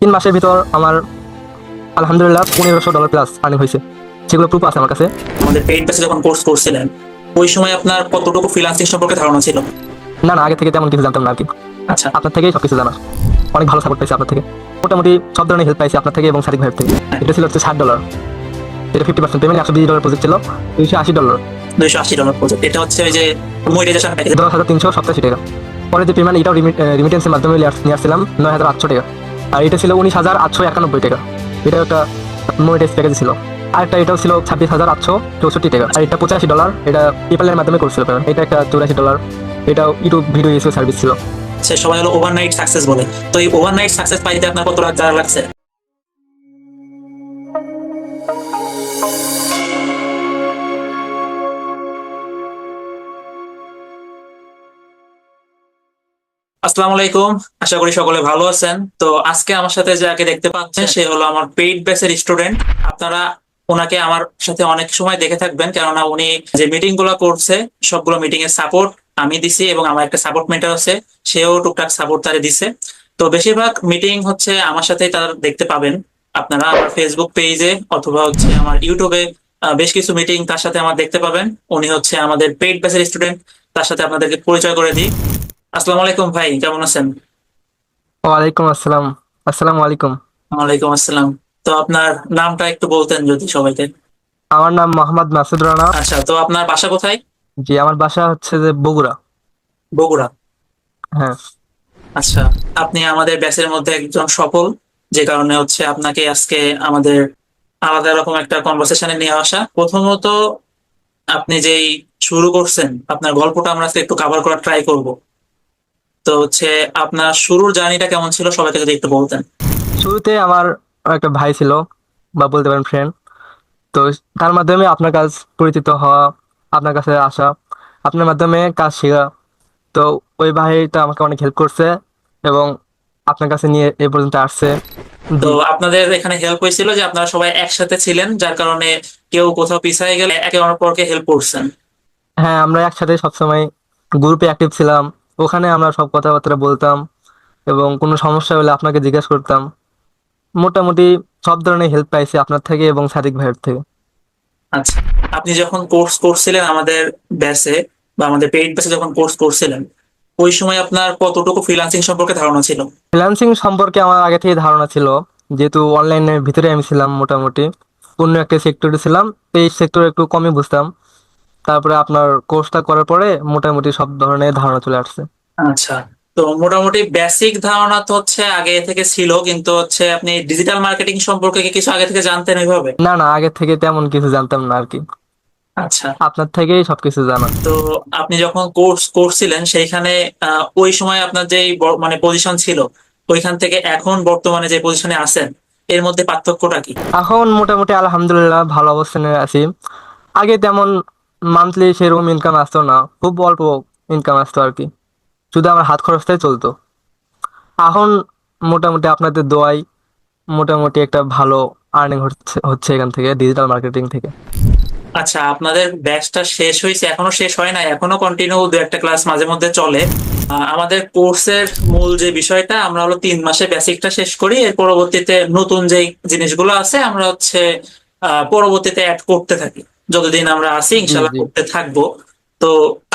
তিন মাসের ভিতর আমার আলহামদুলিল্লাহ পনেরোশো ডলার প্লাস আর্নিং হয়েছে। সেগুলো প্রুফ আছে আমার কাছে। আমাদের পেইড বেসে যখন কোর্স করছিলেন ওই সময় আপনার কতটুকু ফ্রিল্যান্সিং সম্পর্কে ধারণা ছিল? না না আগে থেকে তেমন কিছু জানতাম না আর কি। আচ্ছা। আপনার থেকেই সব কিছু জানা অনেক ভালো সাপোর্ট পাইছি আপনার থেকে। মোটামুটি সব ধরনের হেল্প পাইছি আপনার থেকে এবং সাদিক ভাইয়ের থেকে। এটা ছিল হচ্ছে ষাট ডলার এটা ফিফটি পার্সেন্ট পেমেন্ট একশো বিশ ডলার প্রজেক্ট ছিল। দুইশো আশি ডলার দুইশো আশি ডলার প্রজেক্ট এটা হচ্ছে ওই যে মনিটাইজেশন দশ হাজার তিনশো সপ্তাশি টাকা। পরে যে পেমেন্ট এটাও রিমিটেন্সের মাধ্যমে নিয়ে আসছিলাম নয় হাজার আটশো টাকা। আর এটা ছিল উনিশ হাজার আটশো একানব্বই টাকা। এটা একটা মনিটাইজ প্যাকেজ ছিল। আর একটা এটাও ছিল ছাব্বিশ হাজার আটশো চৌষট্টি টাকা। আর এটা পঁচাশি ডলার, এটা পেপালের মাধ্যমে করছিল কারণ এটা একটা চৌরাশি ডলার। এটাও ইউটিউব ভিডিও ইস্যু সার্ভিস ছিল। সে সবাই হলো ওভারনাইট সাকসেস বলে। তো এই ওভারনাইট সাকসেস পাইতে আপনার কত টাকা লাগছে? আসসালামু আলাইকুম। আশা করি সকলে ভালো আছেন। তো আজকে আমার সাথে যাকে দেখতে পাচ্ছেন, সে হলো আমার পেইড বেসের স্টুডেন্ট আপনারা ওনাকে আমার সাথে অনেক সময় দেখে থাকবেন, কেননা উনি যে মিটিংগুলো করছে, সবগুলো মিটিং এর সাপোর্ট আমি দিছি এবং আমার একটা সাপোর্ট মেন্টার আছে, সেও টুকটাক সাপোর্ট তারে দিছে। তো বেশিরভাগ মিটিং হচ্ছে আমার সাথেই তারা দেখতে পাবেন। আপনারা আমার ফেসবুক পেজে অথবা হচ্ছে আমার ইউটিউবে বেশ কিছু মিটিং তার সাথে আমার দেখতে পাবেন। উনি হচ্ছে আমাদের পেইড বেসের স্টুডেন্ট তার সাথে আপনাদেরকে পরিচয় করে দিই। আসসালামু আলাইকুম ভাই কেমন আছেন? ওয়ালাইকুম আসসালাম। আসসালামু আলাইকুম। ওয়ালাইকুম আসসালাম। তো আপনার নামটা একটু বলতেন যদি সবাইকে। আমার নাম মোহাম্মদ মাসুদ রানা। আচ্ছা তো আপনার বাসা কোথায়? জি আমার বাসা হচ্ছে যে বগুড়া। বগুড়া। হ্যাঁ। আচ্ছা আপনি আমাদের ব্যাচের মধ্যে একজন সফল যে কারণে হচ্ছে আপনাকে আজকে আমাদের আলাদা রকম একটা কনভারসেশনে নিয়ে আসা। প্রথমত আপনি যেই শুরু করছেন আপনার গল্পটা আমরা আজকে একটু কভার করার ট্রাই করব। তো হচ্ছে আপনার শুরুর জার্নিটা কেমন ছিল? সবাইকে যদি একটু বলতেন। শুরুতে আমার একটা ভাই ছিল বা বলতে পারেন ফ্রেন্ড তো তার মাধ্যমে আপনার কাজ পরিচিত হওয়া আপনার কাছে আসা আপনার মাধ্যমে কাজ শেখা। তো ওই ভাইটা আমাকে অনেক হেল্প করছে এবং আপনার কাছে নিয়ে এ পর্যন্ত আসছে। তো আপনাদের এখানে হেল্প হয়েছিল যে আপনারা সবাই একসাথে ছিলেন যার কারণে কেউ কোথাও পিছায় গেলে একে অপরকে হেল্প করছেন। হ্যাঁ আমরা একসাথে সবসময় গ্রুপে অ্যাক্টিভ ছিলাম। ওখানে আমরা সব কথাবার্তা বলতাম এবং কোনো সমস্যা হলে আপনাকে জিজ্ঞেস করতাম। মোটামুটি সব ধরনের হেল্প পাইছি আপনার থেকে এবং সাদিক ভাইয়ের থেকে। আচ্ছা আপনি যখন কোর্স করছিলেন আমাদের ব্যাচে বা আমাদের পেইড ব্যাচে যখন কোর্স করছিলেন ওই সময় আপনার কতটুকু ফ্রিল্যান্সিং সম্পর্কে ধারণা ছিল? ফ্রিল্যান্সিং সম্পর্কে আমার আগে থেকে ধারণা ছিল যেহেতু অনলাইনের ভিতরে আমি ছিলাম মোটামুটি। অন্য একটা সেক্টরে ছিলাম এই সেক্টরে একটু কমই বুঝতাম। তারপরে আপনার কোর্সটা করার পরে মোটামুটি সব ধরনের ধারণা চলে আসছে। আচ্ছা তো মোটামুটি বেসিক ধারণা তো হচ্ছে আগে থেকে ছিল কিন্তু হচ্ছে আপনি ডিজিটাল মার্কেটিং সম্পর্কে কি কিছু আগে থেকে জানতেন ওইভাবে? না না আগে থেকে তেমন কিছু জানতাম না আর কি আচ্ছা। আপনার থেকেই সবকিছু জানা। তো আপনি যখন কোর্স করছিলেন সেইখানে ওই সময় আপনার যে মানে পজিশন ছিল ওইখান থেকে এখন বর্তমানে যে পজিশনে আছেন এর মধ্যে পার্থক্যটা কি? এখন মোটামুটি আলহামদুলিল্লাহ ভালো অবস্থানে আছি। আগে তেমন মান্থলি সেরকম ইনকাম আসতো না, খুব অল্প ইনকাম আসতো আর কি। শুধু আমার হাত খরচটাই চলতো। এখন মোটামুটি আপনাদের দোয়াই মোটামুটি একটা ভালো আর্নিং হচ্ছে এখান থেকে ডিজিটাল মার্কেটিং থেকে। আচ্ছা আপনাদের ব্যাচটা শেষ হয়েছে, এখনও শেষ হয় না এখনও কন্টিনিউ দু একটা ক্লাস মাঝে মধ্যে চলে। আমাদের কোর্সের মূল যে বিষয়টা, আমরা হলো তিন মাসে বেসিকটা শেষ করি, এর পরবর্তীতে নতুন যে জিনিসগুলো আছে, আমরা হচ্ছে পরবর্তীতে অ্যাড করতে থাকি। যতদিন আমরা আছি ইনশাল্লাহ করতে থাকব। তো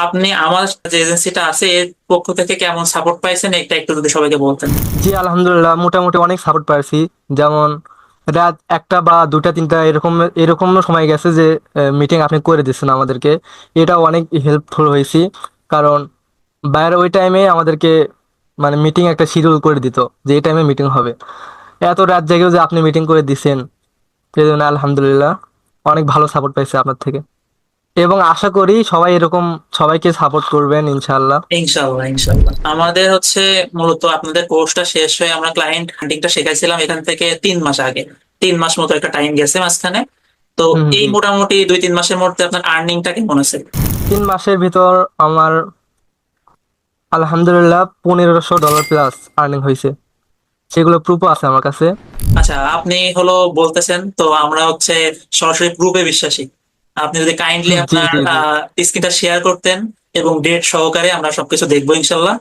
আপনি আমার যে এজেন্সিটা আছে এর পক্ষ থেকে কেমন সাপোর্ট পাইছেন? এটা একটু যদি সবাইকে বলতেন। জি আলহামদুলিল্লাহ মোটামুটি অনেক সাপোর্ট পাইছি। যেমন রাত একটা বা দুটা তিনটা এরকম এরকম সময় গেছে যে মিটিং আপনি করে দিচ্ছেন আমাদেরকে। এটা অনেক হেল্পফুল হয়েছি। কারণ বাইরে ওই টাইমে আমাদেরকে মানে মিটিং একটা শিডিউল করে দিত যে এই টাইমে মিটিং হবে। এত রাত জেগেও যে আপনি মিটিং করে দিছেন। এই জন্য আলহামদুলিল্লাহ। অনেক ভালো সাপোর্ট পাইছে আপনার থেকে। এবং আশা করি সবাই এরকম সবাইকে সাপোর্ট করবেন ইনশাআল্লাহ। ইনশাল্লাহ ইনশাল্লাহ আমাদের হচ্ছে মূলত আপনাদের কোর্সটা শেষ হয়ে আমরা ক্লায়েন্ট হান্টিংটা শেখাইছিলাম এখান থেকে তিন মাস আগে। তিন মাস মতো একটা টাইম গেছে মাঝখানে। তো এই মোটামুটি দুই তিন মাসের মধ্যে আপনার আর্নিংটা কেমন আছে? তিন মাসের ভিতর আমার আলহামদুলিল্লাহ পনেরোশো ডলার প্লাস আর্নিং হয়েছে। সেগুলো প্রুফও আছে আমার কাছে। আচ্ছা আপনি হলো বলতেছেন তো আমরা হচ্ছে সরাসরি প্রুফে বিশ্বাসী। আপনি যদি কাইন্ডলি আপনার। স্ক্রিনটা শেয়ার করতেন এবং ডেট সহকারে আমরা সবকিছু দেখব ইনশাল্লাহ।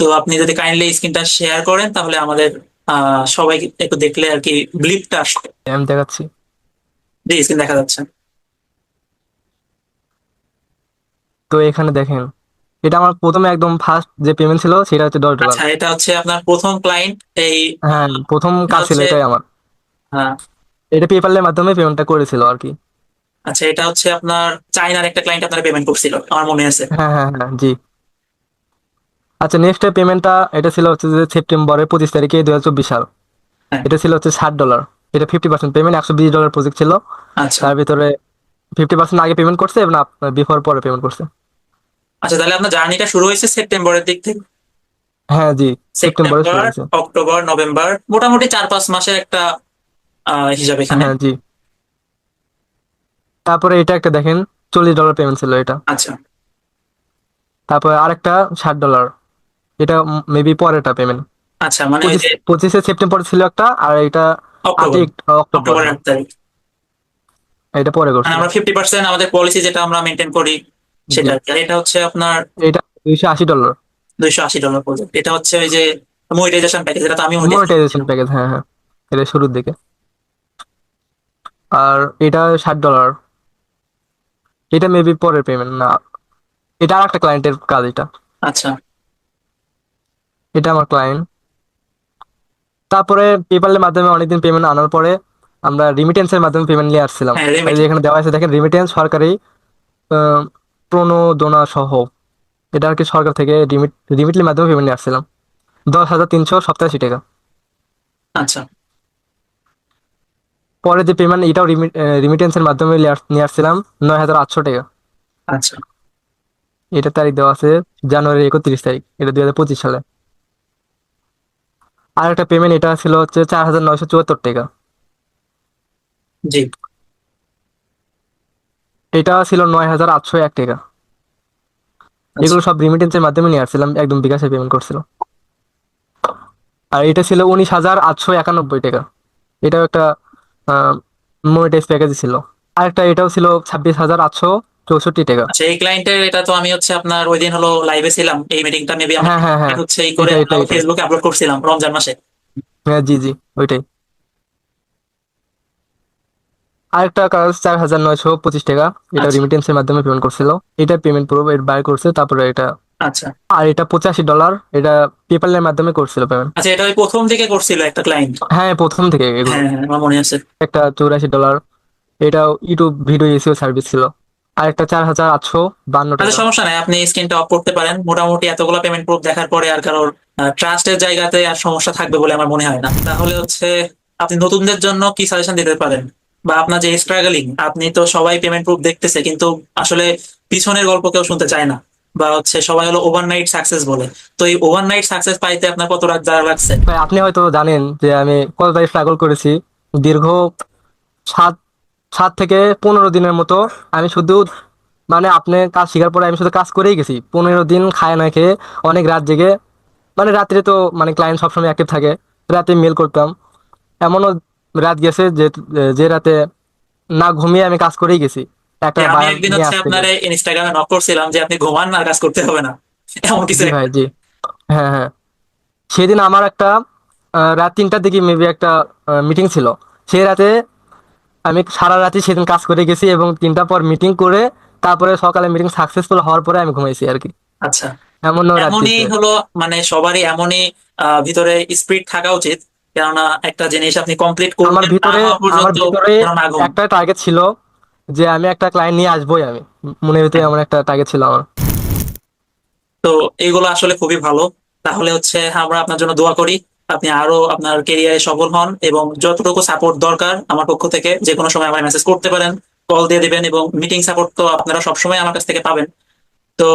তো আপনি যদি কাইন্ডলি স্ক্রিনটা শেয়ার করেন তাহলে আমাদের আহ, সবাই একটু দেখলে আর কি ব্লিপটা আসবে। আমি দেখাচ্ছি। জি স্ক্রিন দেখা যাচ্ছে। তো এখানে দেখেন এটা আমার প্রথমে একদম ফার্স্ট যে পেমেন্ট ছিল সেটা হচ্ছে দশ ডলার আচ্ছা এটা হচ্ছে আপনার প্রথম ক্লায়েন্ট এই হ্যাঁ প্রথম কাজ ছিল এটাই আমার। হ্যাঁ, এটা পেপালের মাধ্যমে পেমেন্টটা করেছিল আর কি। আচ্ছা এটা হচ্ছে আপনার চাইনার একটা ক্লায়েন্ট আপনারা পেমেন্ট করছিল আমার মনে আছে। হ্যাঁ হ্যাঁ হ্যাঁ জি। আচ্ছা নেক্সট পেমেন্টটা এটা ছিল হচ্ছে যে সেপ্টেম্বরের পঁচিশ তারিখে দুই হাজার চব্বিশ সাল। হ্যাঁ। এটা ছিল হচ্ছে ষাট ডলার এটা ফিফটি পার্সেন্ট পেমেন্ট একশো বিশ ডলার প্রজেক্ট ছিল। আচ্ছা। তার ভিতরে ফিফটি পার্সেন্ট আগে পেমেন্ট করছে এবং বিফোর পরে পেমেন্ট করছে। আচ্ছা তাহলে আপনার জার্নিটা শুরু হয়েছে সেপ্টেম্বরের দিক থেকে? হ্যাঁ জি সেপ্টেম্বরে অক্টোবর নভেম্বর মোটামুটি চার পাঁচ মাসের একটা হিসাব এখানে। হ্যাঁ জি। তারপরে এটা একটা দেখেন চল্লিশ ডলার পেমেন্ট ছিল এটা। আচ্ছা। তারপরে আরেকটা ষাট ডলার এটা মেবি পরেরটা পেমেন্ট আচ্ছা মানে পঁচিশে সেপ্টেম্বর ছিল একটা আর এটা অক্টোবর অক্টোবরের এটা পরে মানে করছে আমরা ফিফটি পার্সেন্ট আমাদের পলিসি যেটা আমরা মেনটেন করি সেটা। এটা হচ্ছে আপনার এটা দুইশো আশি ডলার দুইশো আশি ডলার প্রজেক্ট এটা হচ্ছে ওই যে মনিটাইজেশন প্যাকেজ এটা তো আমি মনিটাইজেশন প্যাকেজ হ্যাঁ হ্যাঁ। এটা শুরুর দিকে। আর এটা ষাট ডলার এটা মেবি পরের পেমেন্ট না। এটা আর একটা ক্লায়েন্টের কাজ এটা। আচ্ছা। এটা আমার ক্লায়েন্ট তারপরে পেপালের মাধ্যমে অনেকদিন পেমেন্ট আনার পরে আমরা রিমিটেন্সের মাধ্যমে পেমেন্ট নিয়ে আসছিলাম। হ্যাঁ, এখানে দেওয়া আছে দেখেন রিমিটেন্স সরকারি প্রণোদনা সহ। এটা আর কি সরকার থেকে রিমিট রিমিটলির মাধ্যমে পেমেন্ট নিয়ে আসছিলাম। দশ হাজার তিনশো সপ্তাশি টাকা। আচ্ছা। পরে যে পেমেন্ট এটাও রিমিটেন্সের মাধ্যমে নিয়ে নিয়ে আসছিলাম নয় হাজার আটশো টাকা। আচ্ছা। এটা তারিখ দেওয়া আছে জানুয়ারি একত্রিশ তারিখ এটা দুই হাজার পঁচিশ সালে। আর একটা পেমেন্ট এটা ছিল হচ্ছে চার হাজার নয়শো চুয়াত্তর টাকা। জি। এটা ছিল নয় হাজার আটশো এক টাকা। আচ্ছা। এগুলো সব রিমিটেন্সের মাধ্যমে নিয়ে আসছিলাম একদম বিকাশে পেমেন্ট করছিল। আর এটা ছিল উনিশ হাজার আটশো একানব্বই টাকা। এটাও একটা মনিটাইজ প্যাকেজ ছিল। আরেকটা এটাও ছিল ছাব্বিশ হাজার আটশো চৌষট্টি টাকা। আচ্ছা এই ক্লায়েন্টের এটা তো আমি হচ্ছে আপনার ওই দিন হলো লাইভে ছিলাম এই মিটিংটা মেবি হ্যাঁ হ্যাঁ হ্যাঁ। হচ্ছে এই করে। ফেসবুকে আপলোড করছিলাম রমজান মাসে। হ্যাঁ জি জি ওইটাই। আরেকটা কাজ চার হাজার নয়শো পঁচিশ টাকা। এটা আচ্ছা। রিমিটেন্সের মাধ্যমে পেমেন্ট করছিল। এটা পেমেন্ট পুরো বাই করছে তারপরে এটা আচ্ছা। আর এটা পঁচাশি ডলার এটা পেপালের মাধ্যমে করছিল পেমেন্ট আচ্ছা এটা ওই প্রথম থেকে করছিল একটা ক্লায়েন্ট হ্যাঁ প্রথম থেকে। এগুলো হ্যাঁ হ্যাঁ আমার মনে আছে। একটা চৌরাশি ডলার এটাও ইউটিউব ভিডিও এসিও সার্ভিস ছিল। আর একটা চার হাজার আটশো বান্ন আচ্ছা টাকা সমস্যা নাই আপনি স্ক্রিনটা অফ করতে পারেন। মোটামুটি এতগুলো পেমেন্ট প্রুফ দেখার পরে আর কারোর ট্রাস্টের জায়গাতে আর সমস্যা থাকবে বলে আমার মনে হয় না। তাহলে হচ্ছে আপনি নতুনদের জন্য কি সাজেশন দিতে পারেন? বা আপনার যে স্ট্রাগলিং আপনি তো সবাই পেমেন্ট প্রুফ দেখতেছে, কিন্তু আসলে পিছনের গল্প কেউ শুনতে চায় না। বা হচ্ছে সবাই হলো ওভারনাইট সাকসেস বলে। তো এই ওভারনাইট সাকসেস পাইতে আপনার কত রাত যাওয়া লাগছে? আপনি হয়তো জানেন যে আমি কতটাই স্ট্রাগল করেছি। দীর্ঘ সাত সাত থেকে পনেরো দিনের মতো আমি শুধু মানে আপনি কাজ শেখার পরে আমি শুধু কাজ করেই গেছি। পনেরো দিন খায় না খেয়ে অনেক রাত জেগে। মানে রাত্রে তো মানে ক্লায়েন্ট সবসময় অ্যাক্টিভ থাকে। রাতে মেল করতাম। এমনও রাত গেছে যে যে রাতে না ঘুমিয়ে আমি কাজ করেই গেছি। একটা আমি একদিন হচ্ছে আপনার। ইনস্টাগ্রামে নক করছিলাম যে আপনি ঘুমান আর কাজ করতে হবে না। এমন কিছু জি ভাই জি। হ্যাঁ হ্যাঁ। সেদিন আমার একটা রাত তিনটার দিকে মেবি একটা মিটিং ছিল। সেই রাতে আমি সারা রাতি সেদিন কাজ করে গেছি এবং তিনটা পর মিটিং করে তারপরে সকালে মিটিং সাকসেসফুল হওয়ার পরে আমি ঘুমাইছি আর কি। আচ্ছা। এমনই হলো মানে সবারই এমনই ভিতরে স্পিড থাকা উচিত। কেননা একটা জিনিস আপনি কমপ্লিট করবেন আমার ভিতরে আমার ভিতরে। একটা টার্গেট ছিল যে আমি একটা ক্লায়েন্ট নিয়ে আসবোই আমি। মনের ভিতরে এমন একটা টার্গেট ছিল আমার। তো এইগুলো আসলে খুবই ভালো। তাহলে হচ্ছে আমরা আপনার জন্য দোয়া করি আপনি আরও আপনার কেরিয়ারে সফল হন এবং যতটুকু সাপোর্ট দরকার আমার পক্ষ থেকে যে কোনো সময় আমার মেসেজ করতে পারেন কল দিয়ে দিবেন এবং মিটিং সাপোর্ট তো আপনারা সবসময় আমার কাছ থেকে পাবেন। তো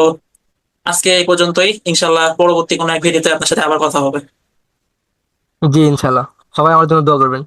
আজকে এই পর্যন্তই। ইনশাল্লাহ পরবর্তী কোনো এক ভিডিওতে আপনার সাথে আবার কথা হবে। জি ইনশাল্লাহ। সবাই আমার জন্য দোয়া করবেন।